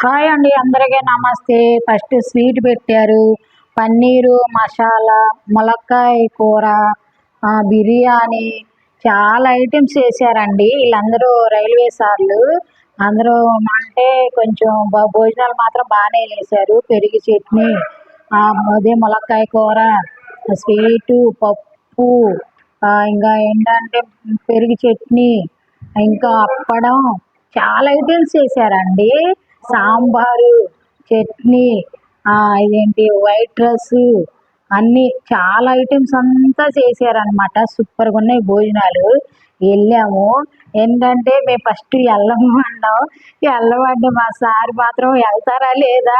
Hi అండి అందరికీ నమస్తే. ఫస్ట్ స్వీట్ పెట్టారు. పన్నీరు మసాలా ములక్కాయ కూర బిర్యానీ చాలా ఐటమ్స్ చేశారండి. వీళ్ళందరూ రైల్వే సార్లు. అందరూ అంటే కొంచెం భోజనాలు మాత్రం బాగానే వేశారు పెరుగు చట్నీ అదే ములక్కాయ కూర స్వీటు పప్పు ఇంకా ఏంటంటే పెరుగు చట్నీ ఇంకా అప్పడం చాలా ఐటమ్స్ చేశారండి. సాంబారు చట్నీ ఇదేంటి వైట్ రైస్ అన్నీ చాలా ఐటమ్స్ అంతా చేశారనమాట సూపర్గా ఉన్నాయి భోజనాలు. వెళ్ళాము. ఏంటంటే మేము ఫస్ట్ వెళ్ళము అన్నాం వెళ్ళమంటే మా సార్ మాత్రం వెళ్తారా లేదా?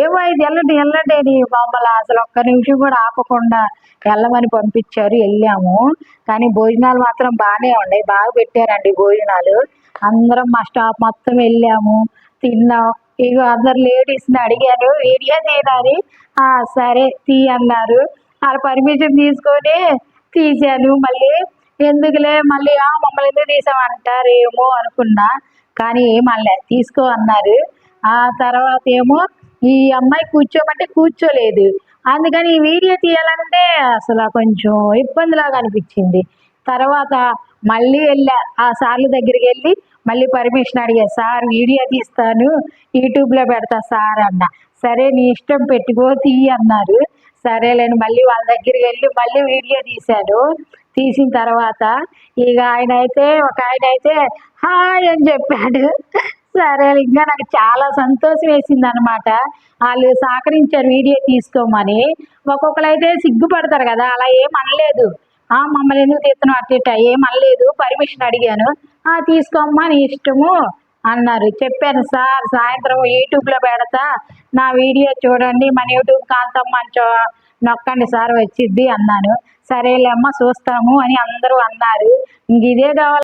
ఏమో ఇది వెళ్ళండి వెళ్ళండి అని మమ్మల్ని అసలు ఒక్క నిమిషం కూడా ఆపకుండా వెళ్ళమని పంపించారు. వెళ్ళాము. కానీ భోజనాలు మాత్రం బాగానే ఉన్నాయి. బాగా పెట్టారండి భోజనాలు. అందరం మా స్టాఫ్ మొత్తం వెళ్ళాము. తిన్నాం. ఇక అందరు లేడీస్ని అడిగాను వీడియో తీయాలి సరే తీ అన్నారు. వాళ్ళ పర్మిషన్ తీసుకొని తీశాను. మళ్ళీ ఎందుకులే? మళ్ళీ "ఆ, మమ్మల్ని ఎందుకు తీసామంటారేమో అనుకున్నా. కానీ మళ్ళీ తీసుకో అన్నారు. ఆ తర్వాత ఏమో ఈ అమ్మాయి కూర్చోమంటే కూర్చోలేదు. అందుకని ఈ వీడియో తీయాలంటే అసలు కొంచెం ఇబ్బందిలాగా అనిపించింది. తర్వాత మళ్ళీ వెళ్ళా. ఆ సార్లు దగ్గరికి వెళ్ళి మళ్ళీ పర్మిషన్ అడిగా. సార్ వీడియో తీస్తాను. యూట్యూబ్లో పెడతా సార్ అన్న. సరే నీ ఇష్టం పెట్టుకో తీ అన్నారు. సరేలేని మళ్ళీ వాళ్ళ దగ్గరికి వెళ్ళి మళ్ళీ వీడియో తీశాను. తీసిన తర్వాత ఇక ఆయన అయితే ఒక ఆయన అయితే హాయ్ అని చెప్పాడు. సరే ఇంకా నాకు చాలా సంతోషం వేసింది అనమాట వాళ్ళు సహకరించారు వీడియో తీసుకోమని. ఒక్కొక్కరు అయితే సిగ్గుపడతారు కదా అలా ఏం అనలేదు. "ఆ, మమ్మల్ని ఎందుకు తీస్తున్నావు అట్ట ఇట్ట ఏమనలేదు పర్మిషన్ అడిగాను. "ఆ, తీసుకోమ్మా నీ ఇష్టము అన్నారు. చెప్పాను సార్ సాయంత్రం యూట్యూబ్లో పెడతా నా వీడియో చూడండి మన యూట్యూబ్ కాంతమ్మ నొక్కండి సార్ వచ్చిద్ది అన్నాను. సరేలేమ్మా చూస్తాము అని అందరూ అన్నారు. ఇంక ఇదే కావాలి